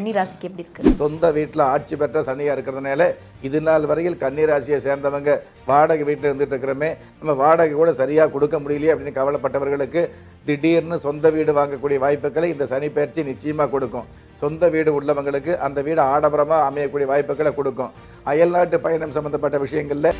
கன்னி ராசிக்கு எப்படி இருக்கு? சொந்த வீட்டில் ஆட்சி பெற்ற சனியாக இருக்கிறதுனால இது நாள் வரையில் கன்னிராசியை சேர்ந்தவங்க வாடகை வீட்டில் இருந்துட்டு இருக்கிறோமே. நம்ம வாடகை கூட சரியாக கொடுக்க முடியலையே அப்படின்னு கவலைப்பட்டவர்களுக்கு திடீர்னு சொந்த வீடு வாங்கக்கூடிய வாய்ப்புகளை இந்த சனி பயிற்சி நிச்சயமாக கொடுக்கும். சொந்த வீடு உள்ளவங்களுக்கு அந்த வீடு ஆடம்பரமாக அமையக்கூடிய வாய்ப்புகளை கொடுக்கும். அயல்நாட்டு பயணம் சம்பந்தப்பட்ட விஷயங்களில்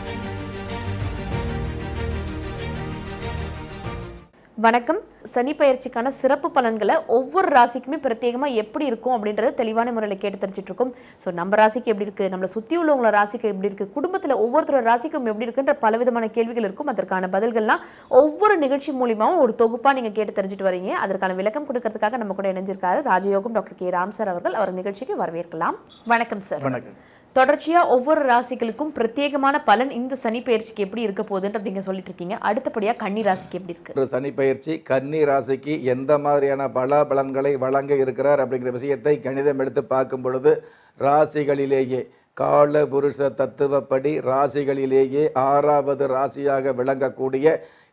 வணக்கம். சனி பயிற்சிக்கான சிறப்பு பலன்களை ஒவ்வொரு ராசிக்குமே பிரத்யேகமாக எப்படி இருக்கும் அப்படின்றத தெளிவான முறையில் கேட்டு தெரிஞ்சுட்டு இருக்கோம் ஸோ நம்ம ராசிக்கு எப்படி இருக்கு? நம்மளை சுற்றி உள்ளவங்கள ராசிக்கு எப்படி இருக்கு? குடும்பத்தில் ஒவ்வொருத்தரோட ராசிக்கும் எப்படி இருக்குன்ற பலவிதமான கேள்விகள் இருக்கும். அதற்கான பதில்கள்லாம் ஒவ்வொரு நிகழ்ச்சி மூலியமாகவும் ஒரு தொகுப்பாக நீங்கள் கேட்டு தெரிஞ்சுட்டு வரீங்க. அதற்கான விளக்கம் கொடுக்கறதுக்காக நம்ம கூட இணைஞ்சிருக்காரு ராஜயோகம் டாக்டர் கே. ராம் சார் அவர்கள். அவர் நிகழ்ச்சிக்கு வரவேற்கலாம். வணக்கம் சார். வணக்கம். தொடர்ச்சியாக ஒவ்வொரு ராசிகளுக்கும் பிரத்யேகமான பலன் இந்த சனி பயிற்சிக்கு எப்படி இருக்க போகுதுன்றது நீங்கள் சொல்லிட்டு இருக்கீங்க. அடுத்தபடியாக கன்னி ராசிக்கு எப்படி இருக்கு? சனி பயிற்சி கன்னி ராசிக்கு எந்த மாதிரியான பல பலன்களை வழங்க இருக்கிறார் அப்படிங்கிற விஷயத்தை கணிதம் எடுத்து பார்க்கும் பொழுது ராசிகளிலேயே கால புருஷ தத்துவப்படி ராசிகளிலேயே ஆறாவது ராசியாக விளங்கக்கூடிய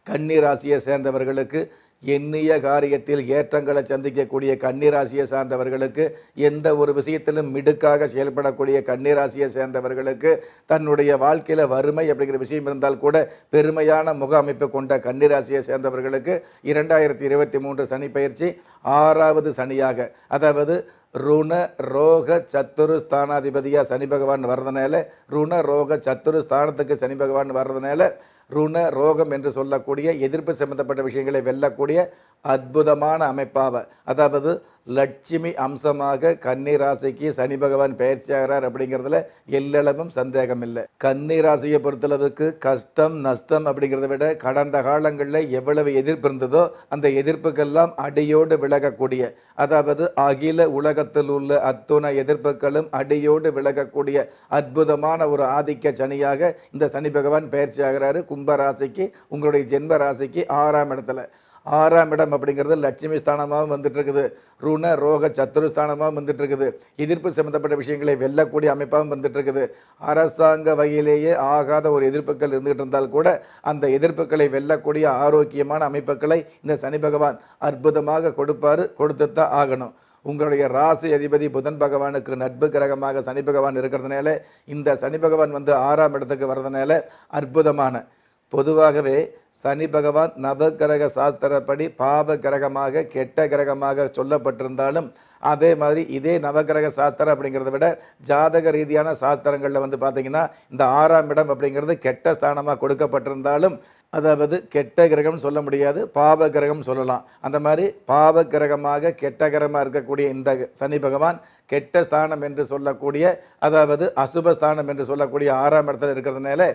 கன்னி ராசியை சேர்ந்தவர்களுக்கு எண்ணிய காரியத்தில் ஏற்றங்களை சந்திக்கக்கூடிய கன்னிராசியை சார்ந்தவர்களுக்கு எந்த ஒரு விஷயத்திலும் மிடுக்காக செயல்படக்கூடிய கன்னிராசியை சேர்ந்தவர்களுக்கு தன்னுடைய வாழ்க்கையில் வறுமை அப்படிங்கிற விஷயம் இருந்தால் கூட பெருமையான முக அமைப்பு கொண்ட கன்னிராசியை சேர்ந்தவர்களுக்கு இரண்டாயிரத்தி இருபத்தி மூன்று சனி பயிற்சி ஆறாவது சனியாக. அதாவது ருண ரோக சத்துரு ஸ்தானாதிபதியாக சனி பகவான் வர்றதுனால ருண ரோக சத்துரு ஸ்தானத்துக்கு சனி பகவான் வர்றதுனால ருண ரோகம் என்று சொல்லக்கூடிய எதிர்ப்பு சம்பந்தப்பட்ட விஷயங்களை வெல்லக்கூடிய அற்புதமான அமைப்பாக அதாவது லட்சுமி அம்சமாக கன்னிராசிக்கு சனி பகவான் பயிற்சியாகிறார் அப்படிங்கிறதுல எல்லளவும் சந்தேகம் இல்லை கன்னிராசியை பொறுத்தளவுக்கு கஷ்டம் நஷ்டம் அப்படிங்கிறத விட கடந்த காலங்களில் எவ்வளவு எதிர்ப்பு இருந்ததோ அந்த எதிர்ப்புக்கெல்லாம் அடியோடு விலகக்கூடிய அதாவது அகில உலகத்தில் உள்ள அத்துணை எதிர்ப்புகளும் அடியோடு விலகக்கூடிய அற்புதமான ஒரு ஆதிக்க சனியாக இந்த சனி பகவான் பயிற்சியாகிறாரு கும்பராசிக்கு உங்களுடைய ஜென்ம ராசிக்கு ஆறாம் இடத்துல. ஆறாம் இடம் அப்படிங்கிறது லட்சுமி ஸ்தானமாகவும் வந்துட்டு இருக்குது ருண ரோக சத்துரு ஸ்தானமாகவும் வந்துட்டு இருக்குது எதிர்ப்பு சம்பந்தப்பட்ட விஷயங்களை வெல்லக்கூடிய அமைப்பாகவும் வந்துட்டு இருக்குது அரசாங்க வகையிலேயே ஆகாத ஒரு எதிர்ப்புகள் இருந்துகிட்டு இருந்தால் கூட அந்த எதிர்ப்புகளை வெல்லக்கூடிய ஆரோக்கியமான அமைப்புகளை இந்த சனி பகவான் அற்புதமாக கொடுத்து கொடுத்துத்தான் ஆகணும். உங்களுடைய ராசி அதிபதி புதன் பகவானுக்கு நட்பு கிரகமாக சனி பகவான் இருக்கிறதுனால இந்த சனி பகவான் வந்து ஆறாம் இடத்துக்கு வர்றதுனால அற்புதமான பொதுவாகவே சனி பகவான் நவகிரக சாஸ்திரப்படி பாவ கிரகமாக கெட்ட கிரகமாக சொல்லப்பட்டிருந்தாலும் அதே மாதிரி இதே நவகிரக சாஸ்திரம் அப்படிங்கிறத விட ஜாதக ரீதியான சாஸ்திரங்களில் வந்து பார்த்தீங்கன்னா இந்த ஆறாம் இடம் அப்படிங்கிறது கெட்ட ஸ்தானமாக கொடுக்கப்பட்டிருந்தாலும் அதாவது கெட்ட கிரகம்னு சொல்ல முடியாது பாவ கிரகம் சொல்லலாம். அந்த மாதிரி பாவ கிரகமாக கெட்ட கிரகமாக இருக்கக்கூடிய இந்த சனி பகவான் கெட்ட ஸ்தானம் என்று சொல்லக்கூடிய அதாவது அசுப ஸ்தானம் என்று சொல்லக்கூடிய ஆறாம் இடத்துல இருக்கிறதுனால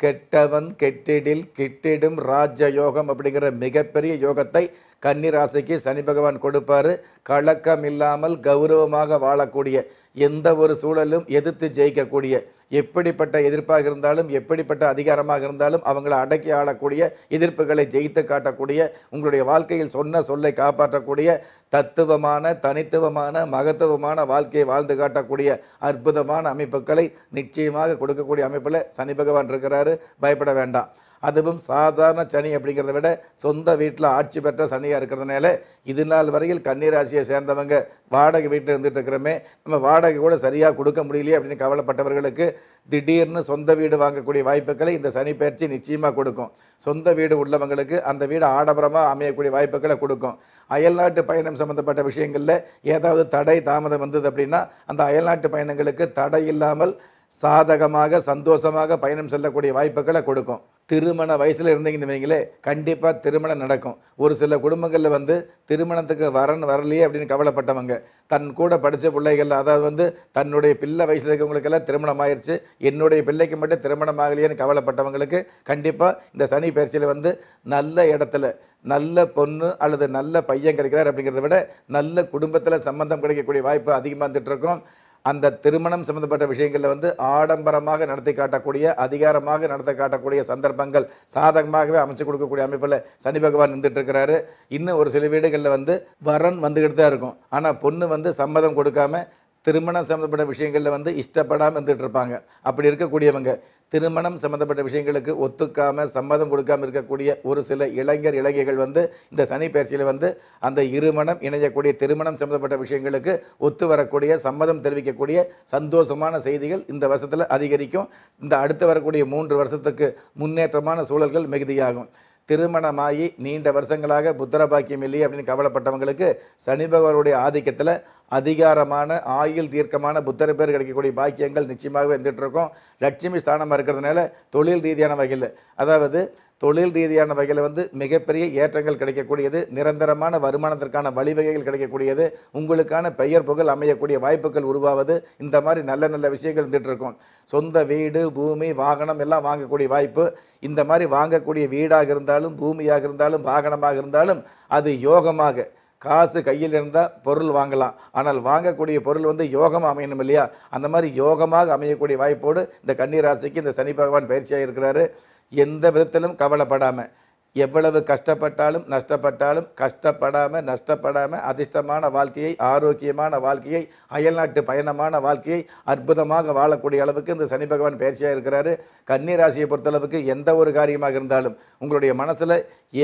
கெட்டவன் கெட்டிடில் கிட்டிடும் ராஜ யோகம் அப்படிங்கிற மிகப்பெரிய யோகத்தை கன்னிராசிக்கு சனி பகவான் கொடுப்பாரு. கலக்கம் இல்லாமல் கௌரவமாக வாழக்கூடிய எந்த ஒரு சூழலும் எதிர்த்து ஜெயிக்கக்கூடிய எப்படிப்பட்ட எதிர்ப்பாக இருந்தாலும் எப்படிப்பட்ட அதிகாரமாக இருந்தாலும் அவங்கள அடக்கி ஆளக்கூடிய எதிர்ப்புகளை ஜெயித்து காட்டக்கூடிய உங்களுடைய வாழ்க்கையில் சொன்ன சொல்லை காப்பாற்றக்கூடிய தத்துவமான தனித்துவமான மகத்துவமான வாழ்க்கையை வாழ்ந்து காட்டக்கூடிய அற்புதமான அமைப்புகளை நிச்சயமாக கொடுக்கக்கூடிய அமைப்பில் சனி பகவான் இருக்கிறாரு. பயப்பட வேண்டாம். அதுவும் சாதாரண சனி அப்படிங்கிறத விட சொந்த வீட்டில் ஆட்சி பெற்ற சனியாக இருக்கிறதுனால இது நாள் வரையில் கன்னிராசியை சேர்ந்தவங்க வாடகை வீட்டில் இருந்துட்டு இருக்கிறோமே நம்ம வாடகை கூட சரியாக கொடுக்க முடியலையே அப்படின்னு கவலைப்பட்டவர்களுக்கு திடீர்னு சொந்த வீடு வாங்கக்கூடிய வாய்ப்புகளை இந்த சனி பயிற்சி நிச்சயமாக கொடுக்கும். சொந்த வீடு உள்ளவங்களுக்கு அந்த வீடு ஆடம்பரமாக அமையக்கூடிய வாய்ப்புகளை கொடுக்கும். அயல்நாட்டு பயணம் சம்பந்தப்பட்ட விஷயங்களில் ஏதாவது தடை தாமதம் வந்தது அப்படின்னா அந்த அயல்நாட்டு பயணங்களுக்கு தடை இல்லாமல் சாதகமாக சந்தோஷமாக பயணம் செல்லக்கூடிய வாய்ப்புகளை கொடுக்கும். திருமண வயசில் இருந்தீங்கன்னு வைங்களே கண்டிப்பாக திருமணம் நடக்கும். ஒரு சில குடும்பங்களில் வந்து திருமணத்துக்கு வரன் வரலையே அப்படின்னு கவலைப்பட்டவங்க தன் கூட படித்த பிள்ளைகள் அதாவது வந்து தன்னுடைய பிள்ளை வயசில் இருக்கவங்களுக்கெல்லாம் திருமணம் ஆயிடுச்சு என்னுடைய பிள்ளைக்கு மட்டும் திருமணம் ஆகலையேன்னு கவலைப்பட்டவங்களுக்கு கண்டிப்பாக இந்த சனி பயிற்சியில் வந்து நல்ல இடத்துல நல்ல பொண்ணு அல்லது நல்ல பையன் கிடைக்கிறார் அப்படிங்கிறத விட நல்ல குடும்பத்தில் சம்பந்தம் கிடைக்கக்கூடிய வாய்ப்பு அதிகமாக இருந்துகிட்ருக்கோம் அந்த திருமணம் சம்பந்தப்பட்ட விஷயங்களில் வந்து ஆடம்பரமாக நடத்தி காட்டக்கூடிய அதிகாரமாக நடத்த காட்டக்கூடிய சந்தர்ப்பங்கள் சாதகமாகவே அமைச்சு கொடுக்கக்கூடிய அமைப்பில் சனி பகவான் நின்றுட்டு இருக்கிறாரு இன்னும் ஒரு சில வீடுகளில் வந்து வரன் வந்துக்கிட்டு தான் இருக்கும். ஆனால் பொண்ணு வந்து சம்மதம் கொடுக்காம திருமணம் சம்மந்தப்பட்ட விஷயங்களில் வந்து இஷ்டப்படாமல் இருந்துகிட்டு இருப்பாங்க. அப்படி இருக்கக்கூடியவங்க திருமணம் சம்மந்தப்பட்ட விஷயங்களுக்கு ஒத்துக்காமல் சம்மதம் கொடுக்காமல் இருக்கக்கூடிய ஒரு சில இளைஞர் இளைஞர்கள் வந்து இந்த சனி பயிற்சியில் வந்து அந்த இருமணம் இணையக்கூடிய திருமணம் சம்மந்தப்பட்ட விஷயங்களுக்கு ஒத்து வரக்கூடிய சம்மதம் தெரிவிக்கக்கூடிய சந்தோஷமான செய்திகள் இந்த வருஷத்தில் அதிகரிக்கும். இந்த அடுத்து வரக்கூடிய மூன்று வருஷத்துக்கு முன்னேற்றமான சூழல்கள் மிகுதியாகும். திருமணமாகி நீண்ட வருஷங்களாக புத்திர பாக்கியம் இல்லையே அப்படின்னு கவலைப்பட்டவங்களுக்கு சனி பகவானுடைய ஆதிக்கத்தில் அதிகாரமான ஆயுள் தீர்க்கமான புத்தரை பேர் கிடைக்கக்கூடிய பாக்கியங்கள் நிச்சயமாகவே வந்துட்டு இருக்கோம். லட்சுமி ஸ்தானமாக இருக்கிறதுனால தொழில் ரீதியான வகையில் அதாவது தொழில் ரீதியான வகையில் வந்து மிகப்பெரிய ஏற்றங்கள் கிடைக்கக்கூடியது நிரந்தரமான வருமானத்திற்கான வழிவகைகள் கிடைக்கக்கூடியது உங்களுக்கான பெயர் புகழ் அமையக்கூடிய வாய்ப்புகள் உருவாவது இந்த மாதிரி நல்ல நல்ல விஷயங்கள் இருந்துட்டு இருக்கும். சொந்த வீடு பூமி வாகனம் எல்லாம் வாங்கக்கூடிய வாய்ப்பு இந்த மாதிரி வாங்கக்கூடிய வீடாக இருந்தாலும் பூமியாக இருந்தாலும் வாகனமாக இருந்தாலும் அது யோகமாக காசு கையில் இருந்தால் பொருள் வாங்கலாம். ஆனால் வாங்கக்கூடிய பொருள் வந்து யோகமாக அமையணும் இல்லையா? அந்த மாதிரி யோகமாக அமையக்கூடிய வாய்ப்போடு இந்த கன்னிராசிக்கு இந்த சனி பகவான் பயிற்சியாக இருக்கிறாரு. எந்த விதத்திலும் கவலைப்படாமல் எவ்வளவு கஷ்டப்பட்டாலும் நஷ்டப்பட்டாலும் கஷ்டப்படாமல் நஷ்டப்படாமல் அதிர்ஷ்டமான வாழ்க்கையை ஆரோக்கியமான வாழ்க்கையை அயல்நாட்டு பயணமான வாழ்க்கையை அற்புதமாக வாழக்கூடிய அளவுக்கு இந்த சனி பகவான் பயிற்சியாக இருக்கிறாரு. கன்னிராசியை பொறுத்தளவுக்கு எந்த ஒரு காரியமாக இருந்தாலும் உங்களுடைய மனசில்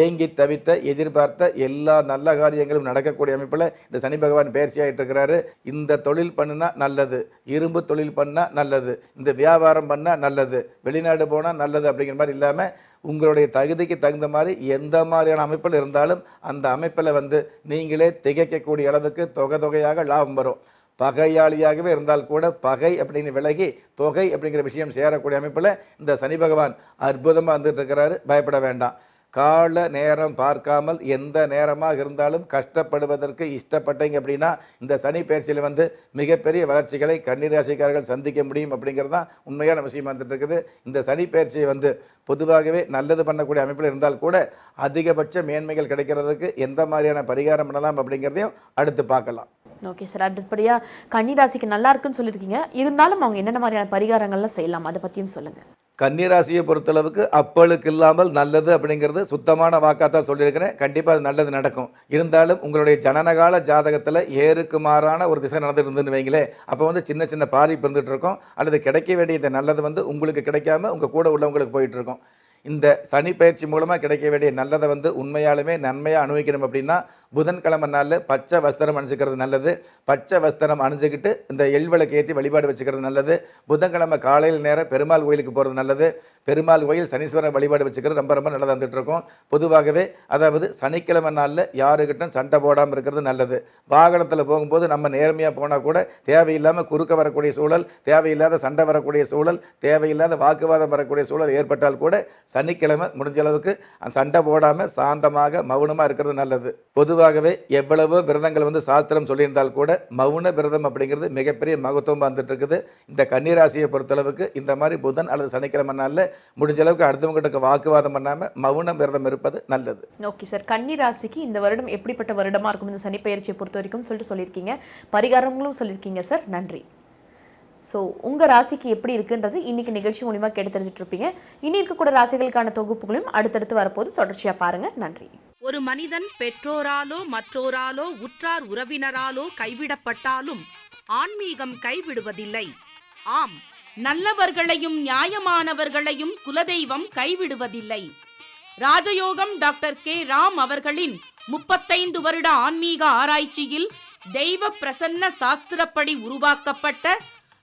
ஏங்கி தவித்த எதிர்பார்த்த எல்லா நல்ல காரியங்களும் நடக்கக்கூடிய அமைப்பில் இந்த சனி பகவான் பயிற்சியாகிட்டு இருக்கிறாரு. இந்த தொழில் பண்ணுனா நல்லது இரும்பு தொழில் பண்ணால் நல்லது இந்த வியாபாரம் பண்ணால் நல்லது வெளிநாடு போனால் நல்லது அப்படிங்கிற மாதிரி இல்லாமல் உங்களுடைய தகுதிக்கு தகுந்த மாதிரி எந்த மாதிரியான அமைப்பில் இருந்தாலும் அந்த அமைப்பில் வந்து நீங்களே திகைக்கக்கூடிய அளவுக்கு தொகை தொகையாக லாபம் வரும். பகையாளியாகவே இருந்தால் கூட பகை அப்படின்னு விலகி தொகை அப்படிங்கிற விஷயம் சேரக்கூடிய அமைப்பில் இந்த சனி பகவான் அற்புதமாக வந்துட்டு இருக்கிறாரு. பயப்பட வேண்டாம். கால நேரம் பார்க்காமல் எந்த நேரமாக இருந்தாலும் கஷ்டப்படுவதற்கு இஷ்டப்பட்டீங்க அப்படின்னா இந்த சனி பயிற்சியில் வந்து மிகப்பெரிய வளர்ச்சிகளை கன்னிராசிக்காரர்கள் சந்திக்க முடியும் அப்படிங்கிறது தான் உண்மையான விஷயம் வந்துட்டு இருக்குது. இந்த சனி பயிற்சியை வந்து பொதுவாகவே நல்லது பண்ணக்கூடிய அமைப்பில் இருந்தால் கூட அதிகபட்ச மேன்மைகள் கிடைக்கிறதுக்கு எந்த மாதிரியான பரிகாரம் பண்ணலாம் அப்படிங்கிறதையும் அடுத்து பார்க்கலாம். ஓகே சார் அடுத்தபடியாக கன்னிராசிக்கு நல்லா இருக்குன்னு சொல்லியிருக்கீங்க. இருந்தாலும் அவங்க என்னென்ன மாதிரியான பரிகாரங்கள்லாம் செய்யலாம் அதை பற்றியும் சொல்லுங்கள் கன்னிராசியை பொறுத்தளவுக்கு அப்பளுக்கு இல்லாமல் நல்லது அப்படிங்கிறது சுத்தமான வாக்காக தான் சொல்லியிருக்கிறேன். கண்டிப்பாக அது நல்லது நடக்கும். இருந்தாலும் உங்களுடைய ஜனனகால ஜாதகத்தில் ஏறுக்கு மாறான ஒரு திசை நடந்துட்டு இருந்துன்னு வைங்களேன் அப்போ வந்து சின்ன சின்ன பாதிப்பு இருந்துகிட்டு இருக்கும். அல்லது கிடைக்க வேண்டியது நல்லது வந்து உங்களுக்கு கிடைக்காம உங்கள் கூட உள்ளவங்களுக்கு போயிட்டுருக்கோம் இந்த சனி பயிற்சி மூலமாக கிடைக்க வேண்டிய நல்லதை வந்து உண்மையாலுமே நன்மையாக அனுபவிக்கணும் அப்படின்னா புதன்கிழமை நாளில் பச்சை வஸ்திரம் அணிஞ்சுக்கிறது நல்லது. பச்சை வஸ்திரம் அணிஞ்சுக்கிட்டு இந்த எள்விளக்கு ஏற்றி வழிபாடு வச்சுக்கிறது நல்லது. புதன்கிழமை காலையில் நேரம் பெருமாள் கோயிலுக்கு போகிறது நல்லது. பெருமாள் கோயில் சனீஸ்வரன் வழிபாடு வச்சுக்கிறது ரொம்ப ரொம்ப நல்லதாக வந்துட்டு இருக்கோம். பொதுவாகவே அதாவது சனிக்கிழமை நாளில் யாருக்கிட்டும் சண்டை போடாமல் இருக்கிறது நல்லது. வாகனத்தில் போகும்போது நம்ம நேர்மையாக போனால் கூட தேவையில்லாமல் குறுக்க வரக்கூடிய சூழல் தேவையில்லாத சண்டை வரக்கூடிய சூழல் தேவையில்லாத வாக்குவாதம் வரக்கூடிய சூழல் ஏற்பட்டால் கூட சனிக்கிழமை முடிஞ்ச அளவுக்கு அந்த சண்டை போடாமல் சாந்தமாக மௌனமாக இருக்கிறது நல்லது. பொதுவாக பொதுவாகவே எவ்வளவோ விரதங்கள் வந்து சாஸ்திரம் சொல்லியிருந்தால் கூட மௌன விரதம் அப்படிங்கிறது மிகப்பெரிய மகத்துவம் வந்துட்டு இருக்குது இந்த கன்னிராசியை பொறுத்தளவுக்கு இந்த மாதிரி புதன் அல்லது சனிக்கிழமை நாளில் முடிஞ்ச அளவுக்கு அடுத்தவங்ககிட்ட வாக்குவாதம் பண்ணாமல் மௌன விரதம் இருப்பது நல்லது. Okay sir. கன்னிராசிக்கு இந்த வருடம் எப்படிப்பட்ட வருடமா இருக்கும்? இந்த சனி பயிற்சியை பொறுத்த வரைக்கும் சொல்லிட்டு சொல்லியிருக்கீங்க. பரிகாரங்களும் சொல்லியிருக்கீங்க சார். நன்றி. ஸோ உங்கள் ராசிக்கு எப்படி இருக்குன்றது இன்றைக்கி நிகழ்ச்சி மூலிமா கேட்டு தெரிஞ்சிட்ருப்பீங்க இனி இருக்கக்கூடிய ராசிகளுக்கான தொகுப்புகளையும் அடுத்தடுத்து வரப்போது தொடர்ச்சியாக பாருங்கள் நன்றி. ஒரு மனிதன் பெற்றோராலோ மற்றோராலோ உற்றார் உறவினராலோ கைவிடப்பட்டாலும் ஆன்மீகம் கைவிடுவதில்லை. ஆம் நல்லவர்களையும் நியாயமானவர்களையும் குலதெய்வம் கைவிடுவதில்லை. ராஜயோகம் டாக்டர் கே. ராம் அவர்களின் முப்பத்தைந்து வருட ஆன்மீக ஆராய்ச்சியில் தெய்வ பிரசன்ன சாஸ்திரப்படி உருவாக்கப்பட்ட